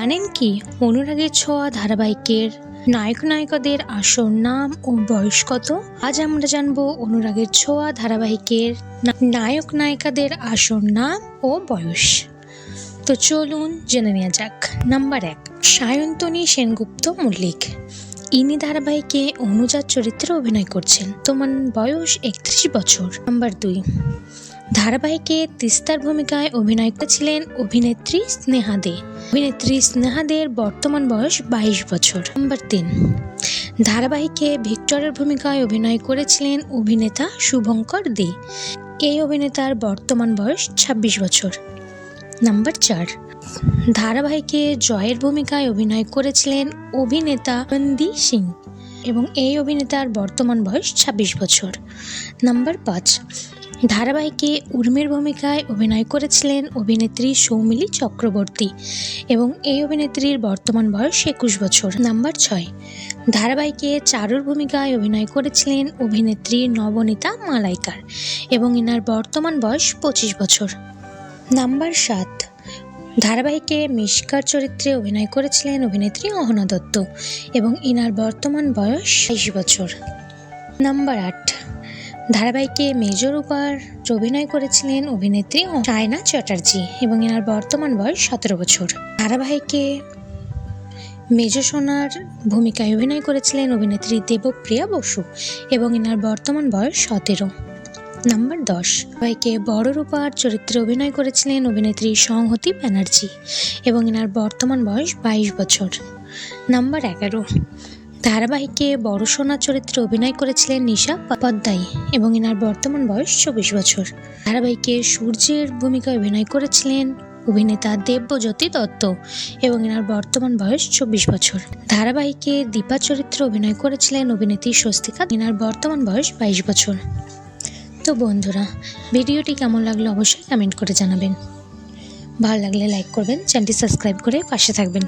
জানেন কি? অনুরাগের ছোঁয়া, ধারাবাহিকের নায়ক নায়িকাদের আসল নাম ও বয়স কত? আজ আমরা জানব অনুরাগের ছোঁয়া, ধারাবাহিকের নায়ক নায়িকাদের আসল নাম ও বয়স। তো চলুন জেনে নেওয়া যাক। নাম্বার এক, সায়ন্তনী সেনগুপ্ত মল্লিক। ইনি ধারাবাহিকে অনুজার চরিত্রে অভিনয় করছেন। তোমার বয়স একত্রিশ বছর। নাম্বার দুই ধারাবাহিকে তিস্তার ভূমিকায় অভিনয় করেছিলেন অভিনেত্রী স্নেহা দে। অভিনেত্রী স্নেহা দের বর্তমান বয়স বাইশ বছর। নাম্বার তিন। ধারাবাহিকে ভিক্টরের ভূমিকায় অভিনয় করেছিলেন অভিনেতা শুভঙ্কর দে। এই অভিনেতার বর্তমান বয়স ছাব্বিশ বছর। নাম্বার চার। ধারাবাহিকে জয়ের ভূমিকায় অভিনয় করেছিলেন অভিনেতা বন্দি সিং এবং এই অভিনেতার বর্তমান বয়স ছাব্বিশ বছর। নাম্বার পাঁচ। ধারাবাহিকে উর্মির ভূমিকায় অভিনয় করেছিলেন অভিনেত্রী সৌমিলি চক্রবর্তী এবং এই অভিনেত্রীর বর্তমান বয়স একুশ বছর। নাম্বার ছয়। ধারাবাহিকে চারুর ভূমিকায় অভিনয় করেছিলেন অভিনেত্রী নবনীতা মালাইকার এবং এনার বর্তমান বয়স পঁচিশ বছর। নাম্বার সাত। ধারাবাহিকে মিশকার চরিত্রে অভিনয় করেছিলেন অভিনেত্রী অহনা দত্ত এবং ইনার বর্তমান বয়স বাইশ বছর। নাম্বার আট। ধারাবাহিকে মেজর উপার অভিনয় করেছিলেন অভিনেত্রী চায়না চ্যাটার্জি এবং এনার বর্তমান বয়স সতেরো বছর। ধারাবাহিকে মেজ সোনার ভূমিকায় অভিনয় করেছিলেন অভিনেত্রী দেবপ্রিয়া বসু এবং এনার বর্তমান বয়স সতেরো। নাম্বার দশ, ধারাবাহিকে বড় রূপার চরিত্রে অভিনয় করেছিলেন অভিনেত্রী সংহতি ব্যানার্জি এবং এনার বর্তমান বয়স বাইশ বছর। নাম্বার এগারো ধারাবাহিকে বড় সোনা চরিত্রে অভিনয় করেছিলেন নিশা পদ্মাই এবং এনার বর্তমান বয়স চব্বিশ বছর। ধারাবাহিকে সূর্যের ভূমিকায় অভিনয় করেছিলেন অভিনেতা দেব্যজ্যোতি দত্ত এবং এনার বর্তমান বয়স চব্বিশ বছর। ধারাবাহিকে দীপা চরিত্রে অভিনয় করেছিলেন অভিনেত্রী স্বস্তিকা, এনার বর্তমান বয়স বাইশ বছর। তো বন্ধুরা, ভিডিওটি কেমন লাগল অবশ্যই কমেন্ট করে জানাবেন। ভালো লাগলে লাইক করবেন, চ্যানেলটি সাবস্ক্রাইব করে পাশে থাকবেন।